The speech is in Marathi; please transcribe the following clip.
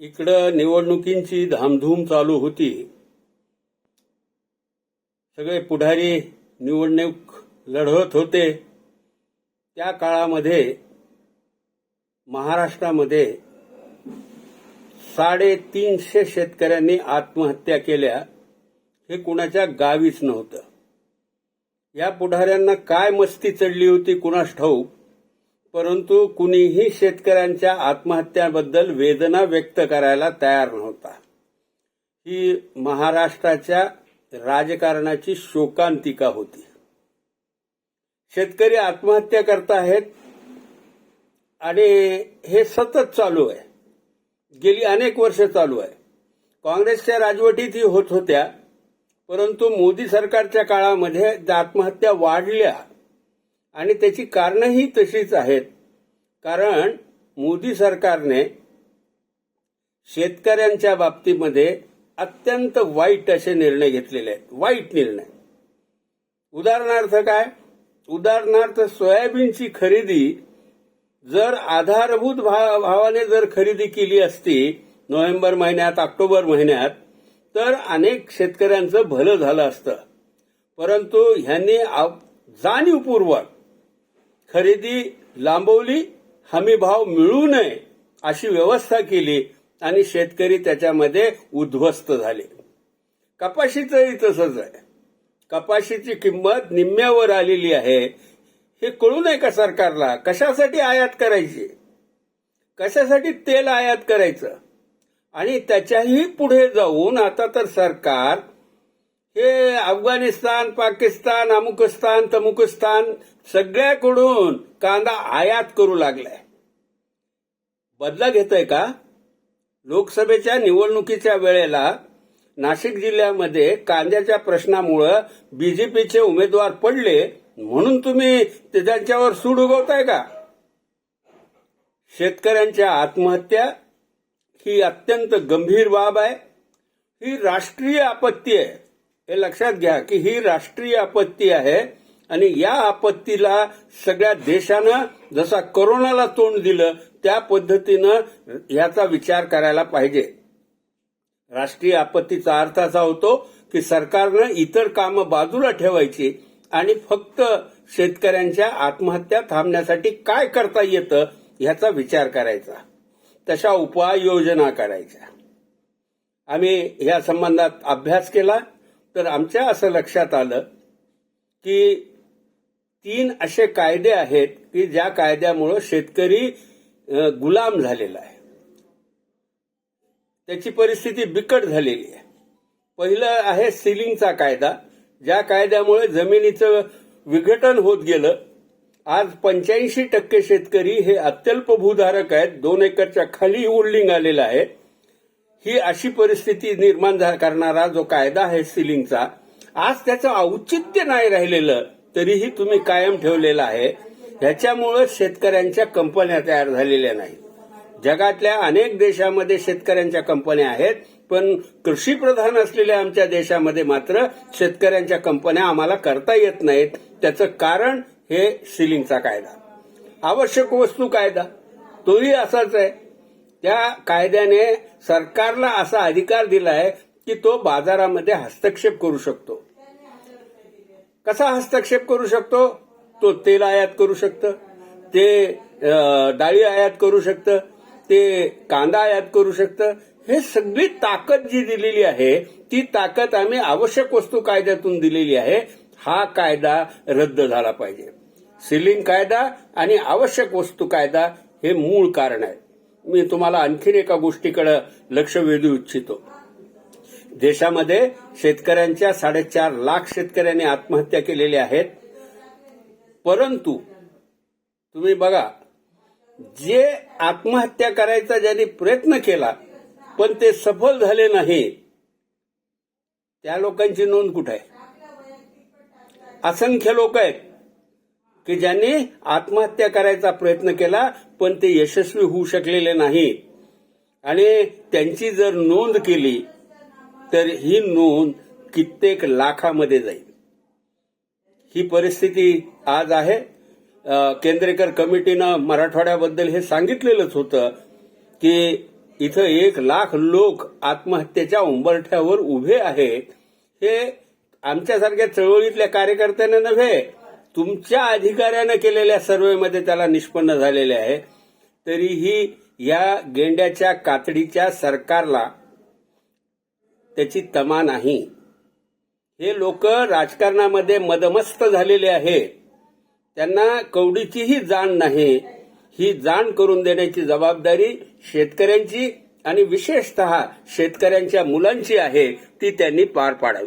इकडं निवडणुकींची धामधूम चालू होती. सगळे पुढारी निवडणूक लढवत होते. त्या काळामध्ये महाराष्ट्रामध्ये साडेतीनशे शेतकऱ्यांनी आत्महत्या केल्या. हे कुणाच्या गावीच नव्हतं. या पुढाऱ्यांना काय मस्ती चढली होती कुणास ठाऊक? परंतु कुणीही शेतकऱ्यांच्या आत्महत्याबद्दल वेदना व्यक्त करायला तयार नव्हता. ही महाराष्ट्राच्या राजकारणाची शोकांतिका होती. शेतकरी आत्महत्या करत आहेत आणि हे सतत चालू आहे. गेली अनेक वर्ष चालू आहे. काँग्रेसच्या राजवटीत ही होत होत्या परंतु मोदी सरकारच्या काळामध्ये आत्महत्या वाढल्या. आणि त्याची कारणंही तशीच आहेत. कारण मोदी सरकारने शेतकऱ्यांच्या बाबतीमध्ये अत्यंत वाईट असे निर्णय घेतलेले आहेत. वाईट निर्णय. उदाहरणार्थ काय? उदाहरणार्थ सोयाबीनची खरेदी जर आधारभूत भाव- भावाने जर खरेदी केली असती नोव्हेंबर महिन्यात ऑक्टोबर महिन्यात तर अनेक शेतकऱ्यांचं भलं झालं असतं. परंतु ह्यांनी जाणीवपूर्वक खरेदी लांबवली हमी भाव मिळू नये अशी व्यवस्था केली आणि शेतकरी त्याच्यामध्ये उद्ध्वस्त झाले. कपाशीचंही तसंच आहे. कपाशीची किंमत निम्म्यावर आलेली आहे. हे कळू नये का सरकारला? कशासाठी आयात करायची? कशासाठी तेल आयात करायचं? आणि त्याच्याही पुढे जाऊन आता तर सरकार हे अफगाणिस्तान पाकिस्तान अमुकस्तान तमुकस्तान सगळ्याकडून कांदा आयात करू लागलाय. बदला घेतोय का? लोकसभेच्या निवडणुकीच्या वेळेला नाशिक जिल्ह्यामध्ये कांद्याच्या प्रश्नामुळं बीजेपीचे उमेदवार पडले म्हणून तुम्ही ते त्यांच्यावर सूड उगवताय का? शेतकऱ्यांच्या आत्महत्या ही अत्यंत गंभीर बाब आहे. ही राष्ट्रीय आपत्ती आहे. हे लक्षात घ्या की ही राष्ट्रीय आपत्ती आहे आणि या आपत्तीला सगळ्या देशानं जसा कोरोनाला तोंड दिलं त्या पद्धतीनं याचा विचार करायला पाहिजे. राष्ट्रीय आपत्तीचा अर्थ असा होतो की सरकारनं इतर कामं बाजूला ठेवायची आणि फक्त शेतकऱ्यांच्या आत्महत्या थांबण्यासाठी काय करता येतं ह्याचा विचार करायचा. तशा उपाययोजना करायच्या. आम्ही या संबंधात अभ्यास केला. तर आमच्या असं लक्षात आलं की तीन असे कायदे आहेत की ज्या कायद्यामुळं शेतकरी गुलाम झालेला आहे. त्याची परिस्थिती बिकट झालेली आहे. पहिलं आहे सिलिंगचा कायदा. ज्या कायद्यामुळे जमिनीचं विघटन होत गेलं आज पंच्याऐंशी टक्के शेतकरी हे अत्यल्प भूधारक आहेत. दोन एकरच्या खाली होल्डिंग आलेलं आहे. ही अशी परिस्थिती निर्माण झा- करणारा जो कायदा आहे सिलिंगचा आज त्याचं औचित्य नाही राहिलेलं तरीही तुम्ही कायम ठेवलेलं आहे. ह्याच्यामुळं शेतकऱ्यांच्या कंपन्या तयार झालेल्या नाहीत. जगातल्या अनेक देशामध्ये शेतकऱ्यांच्या कंपन्या आहेत पण कृषी प्रधान असलेल्या आमच्या देशामध्ये मात्र शेतकऱ्यांच्या कंपन्या आम्हाला करता येत नाहीत. त्याचं कारण हे सिलिंगचा कायदा. आवश्यक वस्तू कायदा. तोही असाच आहे. त्या कायद्याने सरकारला असा अधिकार दिलाय की तो बाजारामध्ये हस्तक्षेप करू शकतो. कसा हस्तक्षेप करू शकतो? तो तेल आयात करू शकतं ते डाळी आयात करू शकतं ते कांदा आयात करू शकतं. हे सगळी ताकद जी दिलेली आहे ती ताकद आम्ही आवश्यक वस्तू कायद्यातून दिलेली आहे. हा कायदा रद्द झाला पाहिजे. सिलिंग कायदा आणि आवश्यक वस्तू कायदा हे मूळ कारण आहे. मी तुम्हाला आणखीन एका गोष्टीकडे लक्ष वेधू इच्छितो. देशामध्ये शेतकऱ्यांच्या साडेचार लाख शेतकऱ्यांनी आत्महत्या केलेल्या आहेत. परंतु तुम्ही बघा जे आत्महत्या करायचा ज्यांनी प्रयत्न केला पण ते सफल झाले नाही त्या लोकांची नोंद कुठे आहे? असंख्य लोक आहेत. की ज्यांनी आत्महत्या करायचा प्रयत्न केला पण ते यशस्वी होऊ शकलेले नाही. आणि त्यांची जर नोंद केली तर ही नोंद कित्येक लाखामध्ये जाईल. ही परिस्थिती आज आहे. केंद्रेकर कमिटीनं मराठवाड्याबद्दल हे सांगितलेलंच होतं की इथं एक लाख लोक आत्महत्येच्या उंबरठ्यावर उभे आहेत. हे आमच्यासारख्या चळवळीतल्या कार्यकर्त्यांना नव्हे तुमच्या अधिकाऱ्यानं केलेल्या सर्वेमध्ये त्याला निष्पन्न झालेले आहे. तरीही या गेंड्याच्या कातडीच्या सरकारला त्याची तमा नाही. हे लोक राजकारणामध्ये मदमस्त झालेले आहे. त्यांना कवडीचीही जाण नाही. ही जाण करून देण्याची जबाबदारी शेतकऱ्यांची आणि विशेषतः शेतकऱ्यांच्या मुलांची आहे ती त्यांनी पार पाडावी.